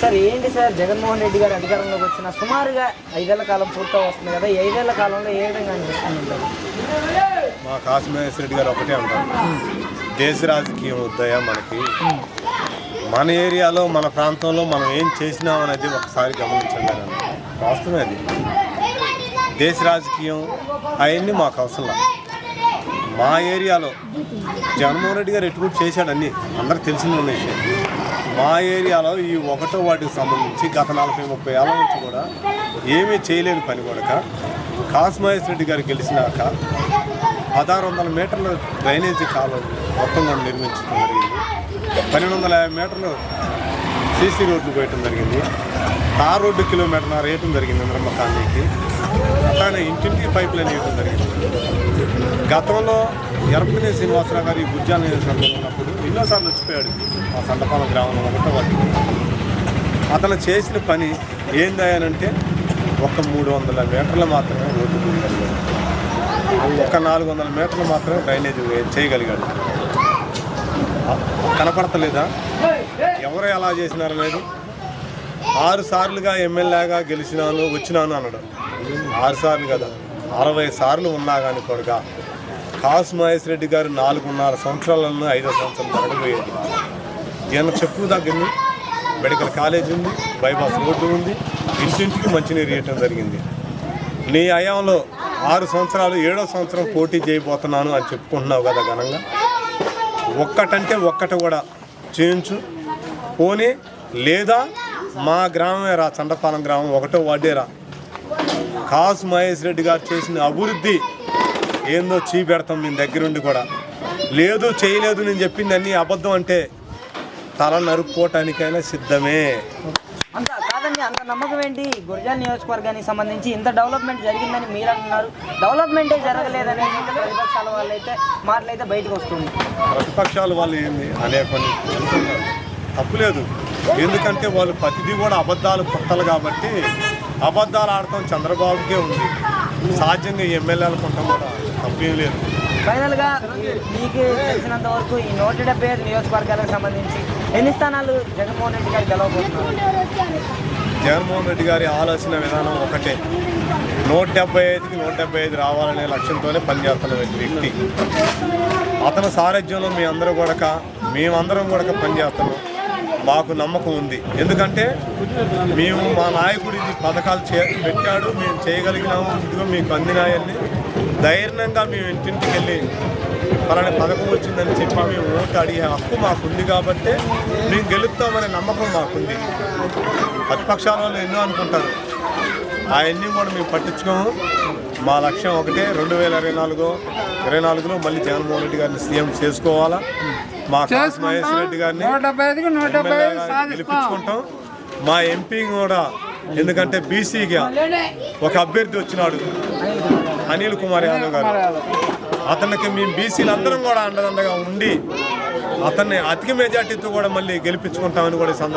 Sir ఏంటి sir? Jaganmohan Reddy గారు అధికారంలోకి వచ్చిన సుమారుగా ఐదేళ్ళ కాలం పూర్తి వస్తుంది కదా ఈ ఐదేళ్ళ కాలంలో ఏ విధంగా అనిపిస్తుంది మా కాశీమహేశ్వర రెడ్డి గారు ఒకటే ఉంటారు దేశ రాజకీయం వద్దయా మనకి. మన ఏరియాలో మన ప్రాంతంలో మనం ఏం చేసినాం అనేది ఒకసారి గమనించండి అని వాస్తవమే అది. దేశ రాజకీయం అవన్నీ మాకు అవసరం మా ఏరియాలో జగన్మోహన్ రెడ్డి గారు ఎటు చేశాడు అన్నీ. అందరికి తెలిసిన విషయం. మా ఏరియాలో ఈ ఒకటో వాటికి సంబంధించి గత నలభై ముప్పై ఏళ్ళ నుంచి కూడా ఏమీ చేయలేని పని కూడా కాస్మహేశ్వర రెడ్డి గారు గెలిచినాక పదహారు వందల మీటర్ల డ్రైనేజీ కాలువ మొత్తం కూడా నిర్మించడం జరిగింది. పన్నెండు వందల యాభై మీటర్లు సీసీ రోడ్లు పోయటం జరిగింది. తార్ రోడ్డు కిలోమీటర్ వేయటం జరిగింది ఇంద్రమ్మ కాలనీకి అట్లానే ఇంటింటికి పైప్ లైన్ వేయటం జరిగింది. గతంలో ఎరపతిని శ్రీనివాసరావు గారి ఈ నియోజకవర్గంలో ఉన్నప్పుడు ఎన్నోసార్లు వచ్చిపోయాడు ఆ సండపాలెం గ్రామంలో ఒకటో వాటికి అతను చేసిన పని ఏందనంటే ఒక మూడు వందల మీటర్లు మాత్రమే రోడ్డు ఒక నాలుగు వందల మీటర్లు మాత్రమే డ్రైనేజ్ చేయగలిగాడు. కనపడతలేదా? ఎవరు ఎలా చేసినారు లేదు ఆరు సార్లుగా ఎమ్మెల్యేగా గెలిచినాను వచ్చినాను అన్నాడు ఆరు సార్లు కదా. అరవై సార్లు ఉన్నా కానీ కొడుక. కాసు మహేష్ రెడ్డి గారు నాలుగున్నర సంవత్సరాలను ఐదో సంవత్సరాలు జరగబోయేది. ఈయన చెప్పు తగ్గింది మెడికల్ కాలేజ్ ఉంది బైపాస్ రోడ్డు ఉంది ఇంటింటికి మంచినీరు ఇవ్వటం జరిగింది. నీ అయాంలో ఆరు సంవత్సరాలు ఏడో సంవత్సరం పోటీ చేయబోతున్నాను అని చెప్పుకుంటున్నావు కదా ఘనంగా. ఒక్కటంటే ఒక్కటి కూడా చేయించు. పోనీ లేదా మా గ్రామమే రా చండపాలెం గ్రామం ఒకటో వార్డే రా. కాసు మహేష్ రెడ్డి గారు చేసిన అభివృద్ధి ఏందో చీపెడతాం మీ దగ్గరుండి కూడా. లేదు చేయలేదు నేను చెప్పింది అన్నీ అబద్ధం అంటే తల నరుక్కోవటానికైనా సిద్ధమే. అంత కాదండి అంత నమ్మకం ఏంటి? గురజాల నియోజకవర్గానికి సంబంధించి ఇంత డెవలప్మెంట్ జరిగిందని మీరు అంటున్నారు డెవలప్మెంటే జరగలేదని ప్రతిపక్షాల వాళ్ళు అయితే మాటలైతే బయటకు వస్తుంది. ప్రతిపక్షాలు వాళ్ళు ఏంది? అనే అనుకుంటారు తప్పులేదు ఎందుకంటే వాళ్ళు ప్రతిదీ కూడా అబద్ధాలు పుట్టలు కాబట్టి అబద్ధాలు ఆడటం చంద్రబాబుకే ఉంది. సాధ్యంగా ఎమ్మెల్యేలు కొట్టడం కూడా తప్పేం లేదు. ఫైనల్గా మీకు తెలిసినంత వరకు ఈ నూట డెబ్బై ఐదు నియోజకవర్గాలకు సంబంధించి ఎన్ని స్థానాలు జగన్మోహన్ రెడ్డి గారు గెలవబోతున్నారు? జగన్మోహన్ రెడ్డి గారి ఆలోచన విధానం ఒకటే. నూట డెబ్బై ఐదుకి నూట డెబ్బై ఐదు రావాలనే లక్ష్యంతోనే పనిచేస్తున్న వ్యక్తి. అతని సారథ్యంలో మీ అందరూ కూడా మేమందరం కూడా పనిచేస్తున్నాం మాకు నమ్మకం ఉంది. ఎందుకంటే మేము మా నాయకుడు ఇది పథకాలు చే పెట్టాడు మేము చేయగలిగినాము ఇదిగో మీకు అందినాయని ధైర్యంగా మేము ఇంటింటికి వెళ్ళి పలాని పథకం వచ్చిందని చెప్పి మేము ఓటు అడిగే హక్కు మాకుంది కాబట్టి మేము గెలుస్తామనే నమ్మకం మాకుంది. ప్రతిపక్షాల వాళ్ళు ఎన్నో అనుకుంటారు. అవన్నీ కూడా మేము పట్టించుకోము. మా లక్ష్యం ఒకటే రెండు వేల ఇరవై నాలుగు ఇరవై నాలుగులో మళ్ళీ జగన్మోహన్ రెడ్డి గారిని సీఎం చేసుకోవాలా? మా మహేష్ రెడ్డి గారిని గెలిపించుకుంటాం. మా ఎంపీ కూడా ఎందుకంటే బీసీగా ఒక అభ్యర్థి వచ్చినాడు అనిల్ కుమార్ యాదవ్ గారు. అతనికి మేము బీసీలు అందరం కూడా అండదండగా ఉండి అతన్ని అధిక మెజార్టీతో కూడా మళ్ళీ గెలిపించుకుంటామని కూడా ఈ సందర్భంగా